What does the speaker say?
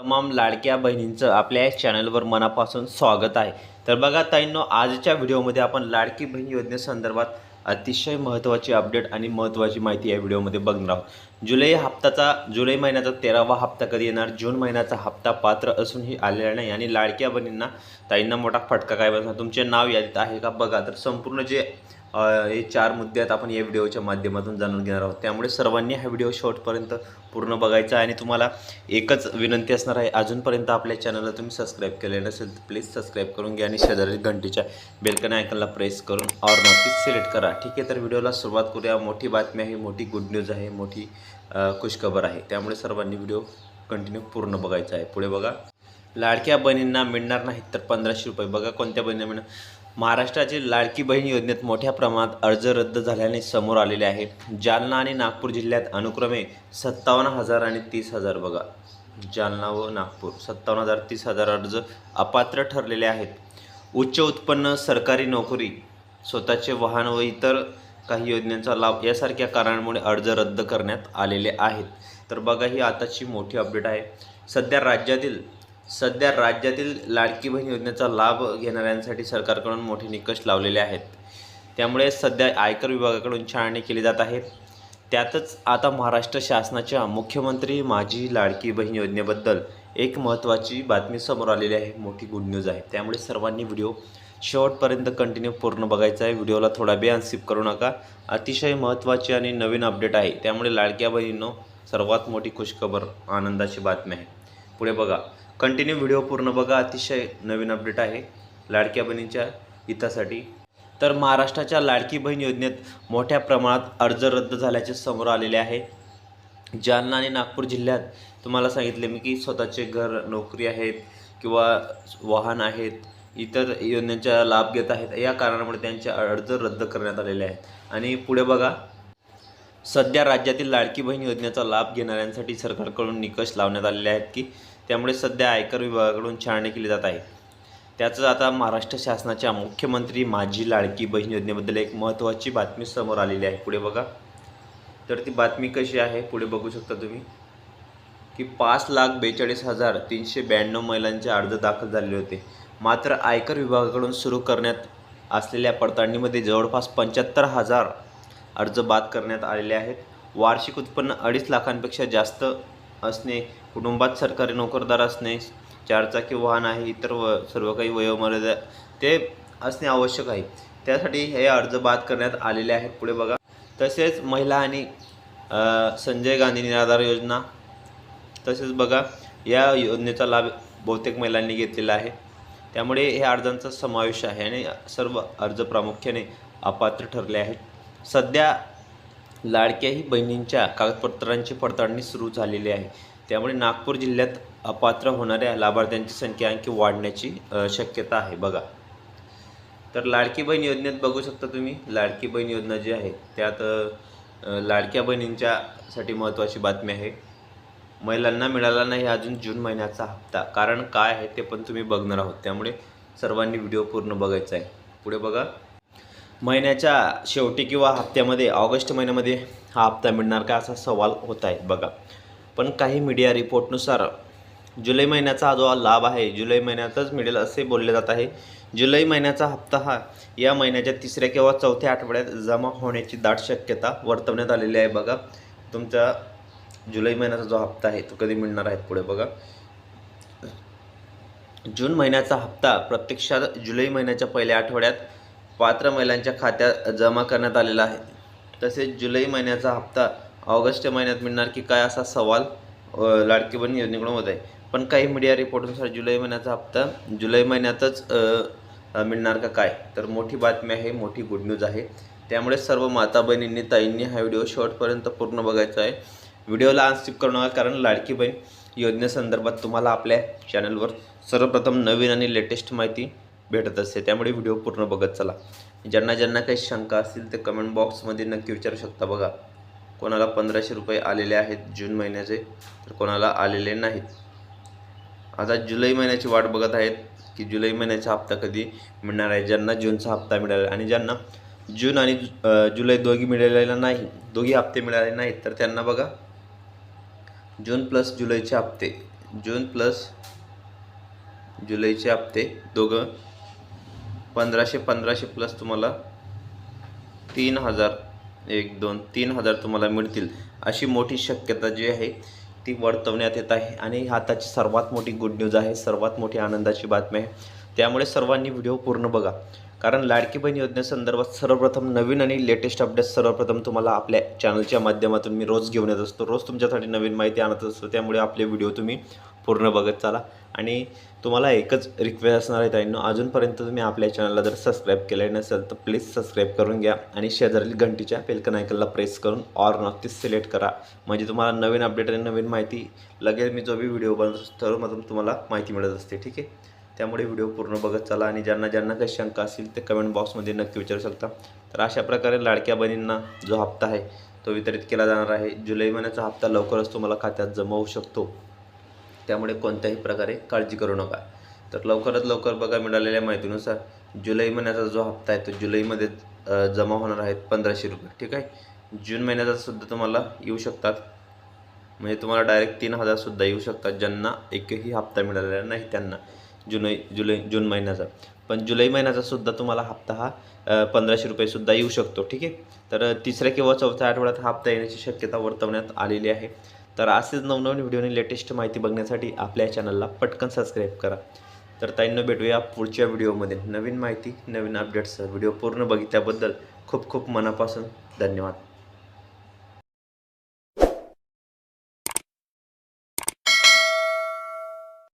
तमाम लाडक्या बहिणींचं आपल्या या चॅनलवर मनापासून स्वागत आहे. तर बघा ताईंनो आजच्या व्हिडिओमध्ये आपण लाडकी बहीण योजनेसंदर्भात अतिशय महत्त्वाची अपडेट आणि महत्त्वाची माहिती या व्हिडिओमध्ये बघणार आहोत. जुलै हप्त्याचा जुलै महिन्याचा तेरावा हप्ता कधी येणार? जून महिन्याचा हप्ता पात्र असूनही आलेला नाही आणि लाडक्या बहिणींना ताईंना मोठा फटका काय बसणार? तुमचे नाव यादीत आहे का? बघा तर संपूर्ण जे हे चार मुद्दे आहेत आपण या व्हिडिओच्या माध्यमातून जाणून घेणार आहोत. त्यामुळे सर्वांनी हा व्हिडिओ शॉर्टपर्यंत पूर्ण बघायचा आहे आणि तुम्हाला एकच विनंती असणार आहे अजूनपर्यंत आपल्या चॅनलला तुम्ही सबस्क्राईब केले नसेल तर प्लीज सबस्क्राईब करून घ्या आणि शेजारी घंटीच्या बेलकन आयकनला प्रेस करून ऑर नोटीस सिलेक्ट करा. ठीक आहे तर व्हिडिओला सुरुवात करूया. मोठी बातमी आहे मोठी गुड न्यूज आहे मोठी खुशखबर आहे. त्यामुळे सर्वांनी व्हिडिओ कंटिन्यू पूर्ण बघायचा आहे. पुढे बघा. लाडक्या बहिणींना मिळणार नाहीत तर पंधराशे रुपये. बघा कोणत्या बहिणींना मिळणार. महाराष्ट्रातील लाडकी बहीण योजनेत मोठ्या प्रमाणात अर्ज रद्द झाल्याने समोर आलेले आहे. जालना आणि नागपूर जिल्ह्यात अनुक्रमे सत्तावन्न हजार आणि तीस हजार बघा. जालना व नागपूर सत्तावन्न हजार तीस हजार अर्ज अपात्र ठरलेले आहेत. उच्च उत्पन्न सरकारी नोकरी स्वतःचे वाहन व इतर काही योजनांचा लाभ यासारख्या कारणांमुळे अर्ज रद्द करण्यात आलेले आहेत. तर बघा ही आताची मोठी अपडेट आहे. सध्या राज्यातील सध्या राज्यातील लाडकी बहीण योजनेचा लाभ घेणाऱ्यांसाठी सरकारकडून मोठे निकष लावलेले आहेत. त्यामुळे सध्या आयकर विभागाकडून छाननी केली जात आहे. त्यातच आता महाराष्ट्र शासनाच्या मुख्यमंत्री माझी लाडकी बहीण योजनेबद्दल एक महत्त्वाची बातमी समोर आलेली आहे. मोठी गुड न्यूज आहे. त्यामुळे सर्वांनी व्हिडिओ शेवटपर्यंत कंटिन्यू पूर्ण बघायचा आहे. व्हिडिओला थोडा बी अनसिप करू नका. अतिशय महत्त्वाची आणि नवीन अपडेट आहे. त्यामुळे लाडक्या बहिणींनो सर्वात मोठी खुशखबर आनंदाची बातमी आहे. पुढे बघा. कंटिन्यू व्हिडिओ पूर्ण बघा. अतिशय नवीन अपडेट आहे. लाडक्या बहिणींच्या हितासाठी. तर महाराष्ट्राच्या लाडकी बहीण योजनेत मोठ्या प्रमाणात अर्ज रद्द झाल्याचे समोर आलेले आहे. जालना आणि नागपूर जिल्ह्यात तुम्हाला सांगितले मी की स्वतःचे घर नोकरी आहेत किंवा वाहन आहेत इतर योजनेचा लाभ घेत आहेत. या कारणामुळे त्यांचे अर्ज रद्द करण्यात आलेले आहेत. आणि पुढे बघा. सध्या राज्यातील लाडकी बहीण योजनेचा लाभ घेणाऱ्यांसाठी सरकारकडून निकष लावण्यात आलेले आहेत की त्यामुळे सध्या आयकर विभागाकडून छाननी केली जात आहे. त्याचं आता महाराष्ट्र शासनाच्या मुख्यमंत्री माझी लाडकी बहीण योजनेबद्दल एक महत्त्वाची बातमी समोर आलेली आहे. पुढे बघा. तर ती बातमी कशी आहे? पुढे बघू शकता तुम्ही. की पाच लाख बेचाळीस हजार तीनशे ब्याण्णव महिलांचे अर्ज दाखल झालेले होते. मात्र आयकर विभागाकडून सुरू करण्यात असलेल्या पडताळणीमध्ये जवळपास पंच्याहत्तर हजार अर्ज बाद करण्यात आलेले आहेत. वार्षिक उत्पन्न अडीच लाखांपेक्षा जास्त असणे कुटुंबात सरकारी नोकरदार असणे चारचाकी वाहन आहे इतर व सर्व काही वयोमर्यादा ते असणे आवश्यक आहे. त्यासाठी हे अर्ज बाद करण्यात आलेले आहेत. पुढे बघा. तसेच महिला आणि संजय गांधी निराधार योजना. तसेच बघा या योजनेचा लाभ बहुतेक महिलांनी घेतलेला आहे. त्यामुळे ह्या अर्जांचा समावेश आहे आणि सर्व अर्ज प्रामुख्याने अपात्र ठरले आहेत. सध्या लाडक्याही बहिणींच्या कागदपत्रांची पडताळणी सुरू झालेली आहे. त्यामुळे नागपूर जिल्ह्यात अपात्र होणाऱ्या लाभार्थ्यांची संख्या आणखी वाढण्याची शक्यता आहे. बघा. तर लाडकी बहीण योजनेत बघू शकता तुम्ही. लाडकी बहीण योजना जी आहे त्यात लाडक्या बहिणींच्यासाठी महत्त्वाची बातमी आहे. महिलांना मिळाला नाही अजून जून महिन्याचा हप्ता. कारण काय आहे ते पण तुम्ही बघणार आहोत. त्यामुळे सर्वांनी व्हिडिओ पूर्ण बघायचा आहे. पुढे बघा. महिन्याच्या शेवटी किंवा हप्त्यामध्ये ऑगस्ट महिन्यामध्ये हा हप्ता मिळणार का असा सवाल होत आहे बघा. पण काही मीडिया रिपोर्टनुसार जुलै महिन्याचा हा जो लाभ आहे जुलै महिन्यातच मिळेल असे बोलले जात आहे. जुलै महिन्याचा हप्ता हा या महिन्याच्या तिसऱ्या किंवा चौथ्या आठवड्यात जमा होण्याची दाट शक्यता वर्तवण्यात आलेली आहे बघा. तुमचा जुलै महिन्याचा जो हप्ता आहे तो कधी मिळणार आहे पुढे बघा. जून महिन्याचा हप्ता प्रत्यक्षात जुलै महिन्याच्या पहिल्या आठवड्यात पात्र महिलांच्या खात्यात जमा करण्यात आलेला आहे. तसेच जुलै महिन्याचा हप्ता ऑगस्ट महिन्यात मिळणार की काय असा सवाल लाडकी बहीण योजनेकडून होत आहे. पण काही मीडिया रिपोर्टनुसार जुलै महिन्याचा हप्ता जुलै महिन्यातच मिळणार का काय? तर मोठी बातमी आहे मोठी गुड न्यूज आहे. त्यामुळे सर्व माता बहिणींनी ताईंनी हा व्हिडिओ शॉर्टपर्यंत पूर्ण बघायचा आहे. व्हिडिओला अनस्किप करू नका कारण लाडकी बहीण योजनेसंदर्भात तुम्हाला आपल्या चॅनलवर सर्वप्रथम नवीन आणि लेटेस्ट माहिती भेटत असते. त्यामुळे व्हिडिओ पूर्ण बघत चला. ज्यांना ज्यांना काही शंका असतील ते कमेंट बॉक्समध्ये नक्की विचारू शकता बघा. कोणाला पंधराशे रुपये आलेले आहेत जून महिन्याचे तर कोणाला आलेले नाहीत. आता जुलै महिन्याची वाट बघत आहेत की जुलै महिन्याचा हप्ता कधी मिळणार आहे? ज्यांना जूनचा हप्ता मिळाला आणि ज्यांना जून आणि जुलै दोघी मिळालेला नाही दोघी हप्ते मिळाले नाहीत तर त्यांना बघा. जून प्लस जुलैचे हप्ते जून प्लस जुलैचे हप्ते दोघं पंधराशे पंधराशे प्लस तुम्हाला तीन हजार एक दोन तीन हजार तुम्हाला मिळतील. अशी मोठी शक्यता जी आहे ती वर्तवण्यात येत आहे. आणि आताची सर्वात मोठी गुड न्यूज आहे सर्वात मोठी आनंदाची बातमी आहे. त्यामुळे सर्वांनी व्हिडिओ पूर्ण बघा. कारण लाडकी बहीण योजनेसंदर्भात सर्वप्रथम नवीन आणि लेटेस्ट अपडेट सर्वप्रथम तुम्हाला आपल्या चॅनलच्या माध्यमातून मी रोज घेऊन येत असतो. रोज तुमच्यासाठी नवीन माहिती आणत असतो. त्यामुळे आपले व्हिडिओ तुम्ही पूर्ण बघत चाला. आणि तुम्हाला एकच रिक्वेस्ट असणार आहे ताईंनो अजूनपर्यंत तुम्ही आपल्या चॅनलला जर सबस्क्राईब केलं नसेल तर प्लीज सबस्क्राईब करून घ्या आणि शेजारील घंटीच्या पेलकन आयकनला प्रेस करून ऑर नॉट सिलेक्ट करा. म्हणजे तुम्हाला नवीन अपडेट आणि नवीन माहिती लगेच मी जो बी व्हिडिओ बनवतो सर्वप्रथम तुम्हाला माहिती मिळत असते ठीक आहे? त्यामुळे व्हिडिओ पूर्ण बघत चला आणि ज्यांना ज्यांना काही शंका असतील ते कमेंट बॉक्समध्ये नक्की विचारू शकता. तर अशा प्रकारे लाडक्या बहिणींना जो हप्ता आहे तो वितरित केला जाणार आहे. जुलै महिन्याचा हप्ता लवकरच तुम्हाला खात्यात जमा होऊ शकतो. त्यामुळे कोणत्याही प्रकारे काळजी करू नका. तर लवकरात लवकर बघा मिळालेल्या माहितीनुसार जुलै महिन्याचा जो हप्ता आहे तो जुलैमध्ये जमा होणार आहेत पंधराशे रुपये. ठीक आहे? जून महिन्याचा सुद्धा तुम्हाला येऊ शकतात. म्हणजे तुम्हाला डायरेक्ट तीन हजारसुद्धा येऊ शकतात ज्यांना एकही हप्ता मिळालेला नाही त्यांना. जुलै जुलै जून महिन्याचा. पण जुलै महिन्याचा सुद्धा तुम्हाला हप्ता हा पंधराशे रुपयेसुद्धा येऊ शकतो. ठीक आहे? तर तिसऱ्या किंवा चौथ्या आठवड्यात हा हप्ता येण्याची शक्यता वर्तवण्यात आलेली आहे. तर असेच नवनवीन व्हिडिओने लेटेस्ट माहिती बघण्यासाठी आपल्या चॅनलला पटकन सबस्क्राईब करा. तर ताईंना भेटूया पुढच्या व्हिडिओमध्ये नवीन माहिती नवीन अपडेट्स व्हिडिओ पूर्ण बघितल्याबद्दल खूप खूप मनापासून धन्यवाद.